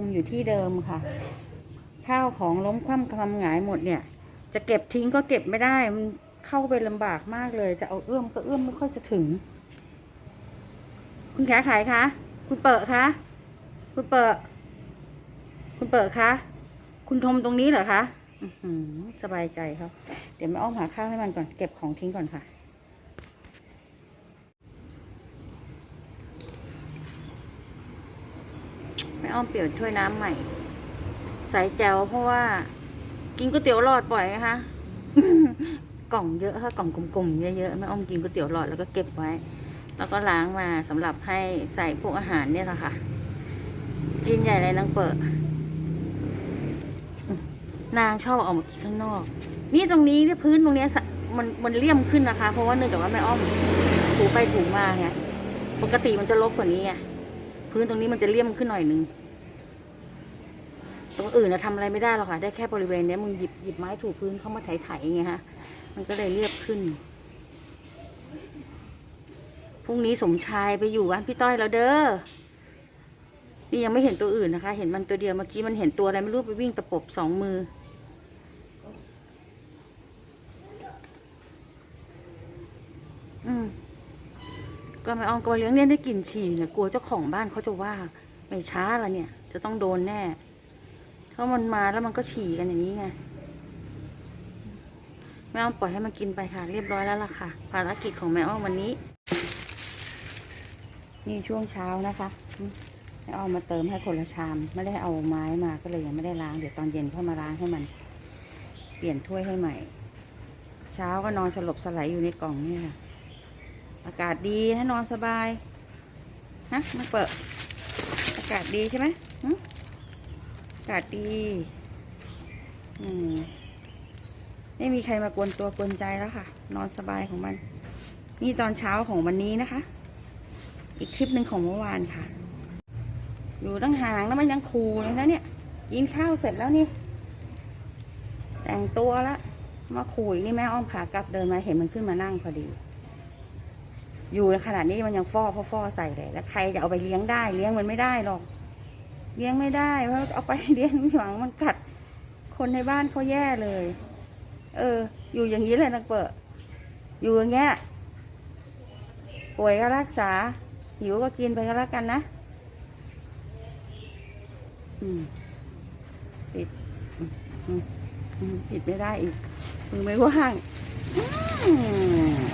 มอยู่ที่เดิมค่ะ ข้าวของล้มคว่ำคลำหงายหมดเนี่ย จะเก็บทิ้งก็เก็บไม่ได้ มันเข้าไปลำบากมากเลย จะเอาเอื้อมก็เอื้อมไม่ค่อยจะถึง คุณแขขายคะคุณเปิดคะคุณเปิดคุณเปิดคะคุณทมตรงนี้เหรอคะอืสบายใจครับ เดี๋ยวแม่อ้อมหาข้าวให้มันก่อน เก็บของทิ้งก่อนค่ะ ม่อ้อมเปลี่ยนถ้วยน้ำใหม่ ใส่แจวเพราะว่า กินก๋วยเตี๋ยวหลอดบ่อยนะคะ กล่องเยอะค่ะกล่องกลมๆเยอะๆแม่อ้อมกินก๋วยเตี๋ยวหลอดแล้วก็เก็บไว้ แล้วก็ล้างมาสำหรับให้ใส่พวกอาหารเนี่ยแหละค่ะ กินใหญ่เลยนางเปิด นางชอบออกมากินข้างนอก นี่ตรงนี้เนี่ยพื้นตรงเนี้ยสะมันมันเลี่ยมขึ้นนะคะ เพราะว่าเนื่องจากว่าแม่อ้อมถูไปถูมาไงปกติมันจะลกกว่านี้ไงพื้นตรงนี้มันจะเลี่ยมขึ้นหน่อยนึง ตรงอื่นเนะทำอะไรไม่ได้หรอกค่ะ ได้แค่บริเวณเนี้ยมึงหยิบหยิบไม้ถูพื้นเข้ามาไถๆไงฮะ มันก็เลยเรียบขึ้น พรุ่งนี้สมชายไปอยู่บ้านพี่ต้อยแล้วเด้อ นี่ยังไม่เห็นตัวอื่นนะคะ เห็นมันตัวเดียวเมื่อกี้มันเห็นตัวอะไรไม่รู้ไปวิ่งตะปบสองมือ อืมก็ไม่เอาก็เลี้ยงเนี่ยได้กลิ่นฉี่เนี่ยกลัวเจ้าของบ้านเขาจะว่า ไม่ช้าละเนี่ย จะต้องโดนแน่ เพราะมันมาแล้วมันก็ฉี่กันอย่างนี้ไงแม่อ้อมปล่อยให้มันกินไปค่ะ เรียบร้อยแล้วล่ะค่ะ ภารกิจของแม่อ้อมวันนี้ นี่ช่วงเช้านะคะแม่อ้อมมาเติมให้คนละชาม ไม่ได้เอาไม้มาก็เลยยังไม่ได้ล้างเดี๋ยวตอนเย็นค่อยมาล้างให้มัน เปลี่ยนถ้วยให้ใหม่ เช้าก็นอนสลบสลายอยู่ในกล่องนี่ค่ะ อากาศดีนะนอนสบายฮะมันเปิดอากาศดีใช่ไหมหึ กาศดีอืมไม่มีใครมากวนตัวกวนใจแล้วค่ะ นอนสบายของมัน นี่ตอนเช้าของวันนี้นะคะ อีกคลิปหนึ่งของเมื่อวานค่ะ อยู่ตั้งห่างแล้วมันยังคูเลยนะเนี่ย กินข้าวเสร็จแล้วนี่ แต่งตัวแล้วมาคุยนี่แม่อ้อมขากลับเดินมาเห็นมันขึ้นมานั่งพอดี อยู่ในขนาดนี้มันยังฟอฟ้อฟอใส่เลย แล้วใครจะเอาไปเลี้ยงได้ เลี้ยงมันไม่ได้หรอก เลี้ยงไม่ได้เพราะเอาไปเลี้ยงหวังมันกัด คนในบ้านเขาแย่เลย เออ อยู่อย่างนี้เลยนักเปิดอยู่อย่างเงี้ยป่วยก็รักษา หิวก็กินไปก็แล้วกันนะอืมปิดปิดไม่ได้อีกมือไม่ว่างอืม